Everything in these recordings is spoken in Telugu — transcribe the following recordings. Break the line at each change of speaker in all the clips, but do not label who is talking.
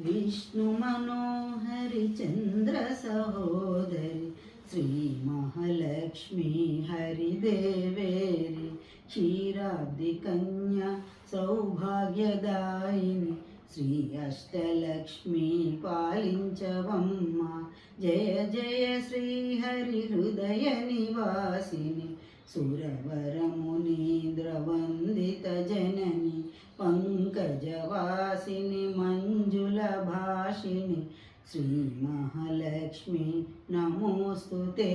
विष्णु मनोहरिचंद्रसोदरी श्री विष्णुमनोहरिचन्द्रसहोदरि श्रीमहालक्ष्मी हरिदेवेरि क्षीराब्धिकन्या सौभाग्यदायिनि, श्री अष्टलक्ष्मी पालिञ्चवम्मा, जय जय श्रीहरिहृदयनिवासिनि जननी, पङ्कजवासिनि శ్రీ మహాలక్ష్మి నమోస్తుతే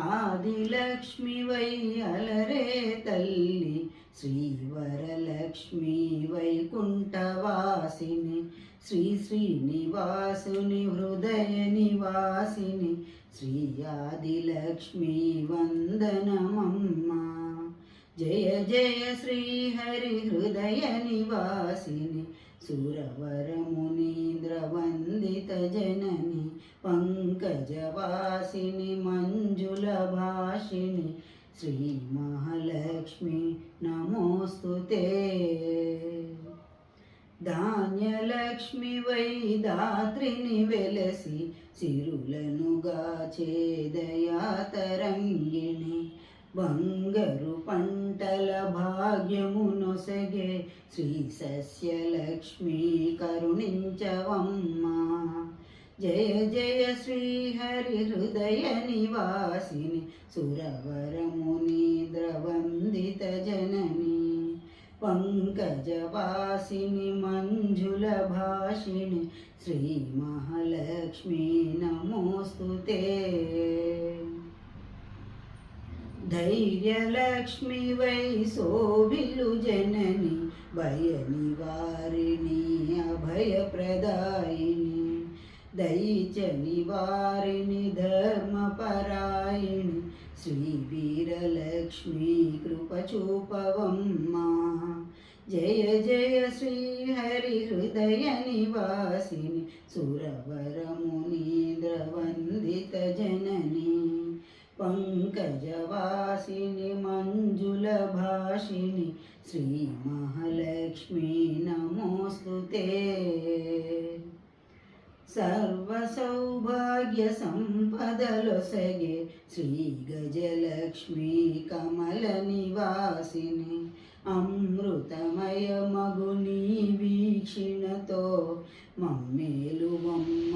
ఆదిలక్ష్మి వై అలరే తల్లి శ్రీవరలక్ష్మి వైకుంఠవాసిని శ్రీ శ్రీనివాసుని హృదయ నివాసిని శ్రీ ఆదిలక్ష్మి వందనమమ్మ. జయ జయ శ్రీహరి హృదయ నివాసిని సురవరమునీంద్ర వందిత జనని పంకజవాసిని మంజుల భాషిణి శ్రీ మహాలక్ష్మి నమోస్తుతే ధాన్యలక్ష్మి వై దాత్రిని వెలసి సిరులను తరంగిణి బంగరు పంటల భాగ్యము నొసగే శ్రీ సస్యలక్ష్మి కరుణించవమ్మా జయ జయ శ్రీ హరి హృదయ నివాసిని సురవరమునీంద్ర వందిత జనని పంకజవాసిని మంజుల భాషిణి శ్రీ మహాలక్ష్మి నమోస్తుతే ధైర్యలక్ష్మి వై శోభిలు జనని భయని వారిని అభయప్రదాయిని దయచని వారిని ధర్మపరాయిణి శ్రీ వీరలక్ష్మి కృపచూపవమ్మా. జయ జయ శ్రీ హరి హృదయ నివాసిని సురవరమునీంద్ర వందిత జనని. పంకజవాసిని మంజుల భాషిని శ్రీ మహాలక్ష్మి నమోస్తుతే. సర్వసౌభాగ్య సంపదలొసగే శ్రీ గజలక్ష్మి కమల నివాసిని అమృతమయ మగుని వీక్షిణతో మమ్మేలు మమ్మ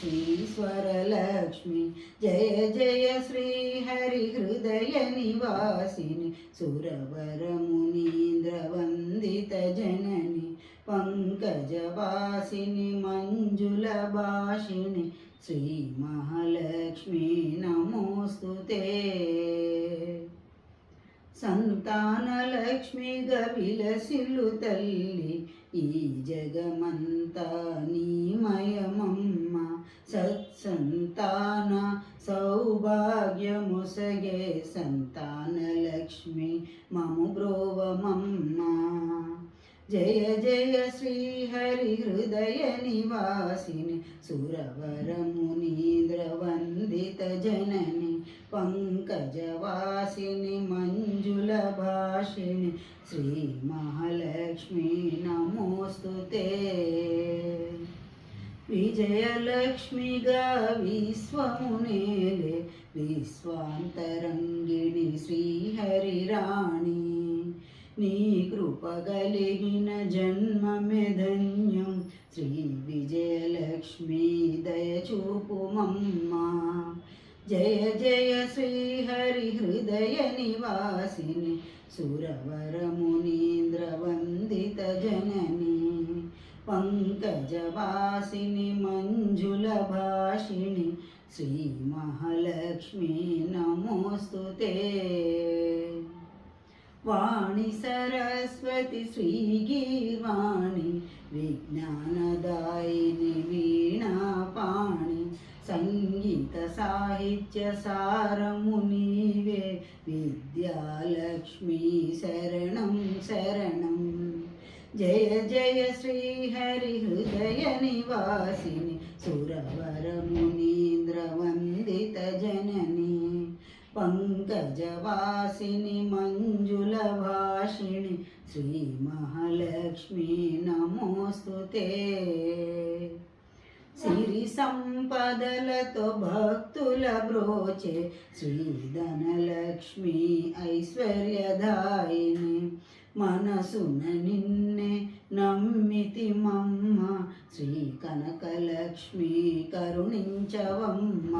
శ్రీ స్వరలక్ష్మి జయ జయ శ్రీ హృదయ నివాసిని సురవరమునీంద్ర వందిత జనని పంకజవాసిని మంజుల భాషిని శ్రీ మహాలక్ష్మి నమోస్తుతే సంతానలక్ష్మిగా విలసిల్లు తల్లి ఈ జగమంతా నీమయమమ్మ. సత్సంతాన సౌభాగ్యముసగే సంతానలక్ష్మి మము బ్రోవమమ్మ జయ జయ శ్రీ హరి హృదయ నివాసిని సురవరమునీంద్ర వందిత జనని పంకజవాసిని మంజుల భాషిణి శ్రీ మహాలక్ష్మి నమోస్తుతే విజయలక్ష్మిగా విశ్వమునేలే విశ్వాంతరంగిణి శ్రీహరిరాణి నీ కృప కలిగిన జన్మమే ధన్యం శ్రీ విజయలక్ష్మి దయచూపుమమ్మా జయ జయ శ్రీ హరి హృదయ నివాసిని సురవరమునీంద్ర వందిత జనని पङ्कजवासिनि मञ्जुलभाषिणि श्रीमहालक्ष्मी नमोऽस्तु ते। वाणि सरस्वति श्रीगीर्वाणि विज्ञानदायिनि वीणापाणि सङ्गीतसाहित्यसारमुनिवे विद्यालक्ष्मी शरणं शरणम्। జయ జయ శ్రీహరి హృదయ నివాసిని సురవరమునీంద్రవందిత జనని పంకజవాసిని మంజుల భాషిణి శ్రీ మహాలక్ష్మి నమోస్తు సిరి సంపదలతో భక్తుల బ్రోచే శ్రీధనలక్ష్మి ఐశ్వర్యదాయిని మనసున నిన్నే నమ్మితి మమ్మ. శ్రీ కనకలక్ష్మి కరుణించవమ్మ.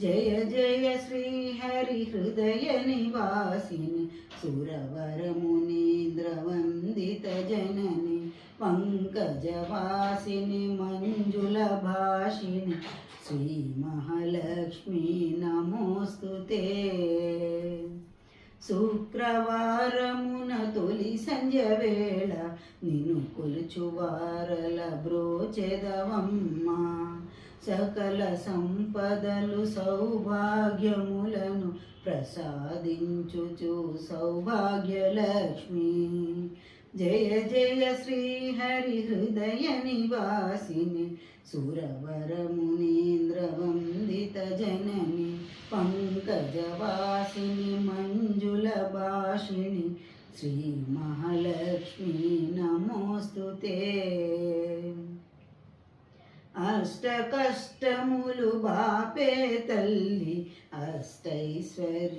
జయ జయ శ్రీ హరి హృదయ నివాసిని. సురవరమునీంద్ర వందిత జనని. పంకజవాసిని మంజుల భాషిని. శ్రీ మహాలక్ష్మి నమోస్తుతే. శుక్రవారము తొలి సంజ వేళ నిన్ను కొలుచువారల బ్రోచెదవమ్మా. సకల సంపదలు సౌభాగ్యములను ప్రసాదించుచు సౌభాగ్యలక్ష్మి. జయ జయ శ్రీహరి హృదయ నివాసిని సురవరమునీంద్ర వందిత జనని పంకజవాసిని మంజుల భాషిని శ్రీ మహాలక్ష్మి నమోస్తు అష్ట కష్టములు బాపే తల్లి అష్టైశ్వర్యములు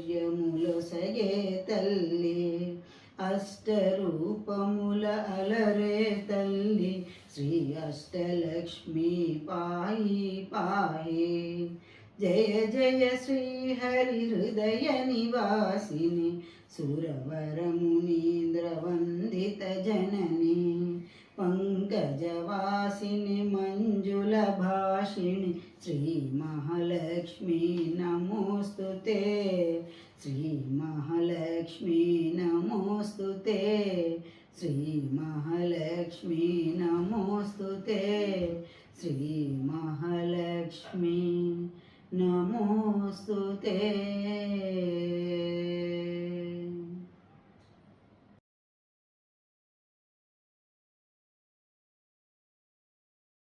సగే తల్లి అష్టరూపముల అలరే తల్లి శ్రీ అష్టలక్ష్మి పాయి పాయి జయ జయ శ్రీ హరి హృదయ నివాసిని సురవరమునీంద్ర వందిత జనని పంకజవాసిని మంజుల భాషిణి శ్రీ మహాలక్ష్మి నమోస్తు శ్రీ మహాలక్ష్మి నమోస్తు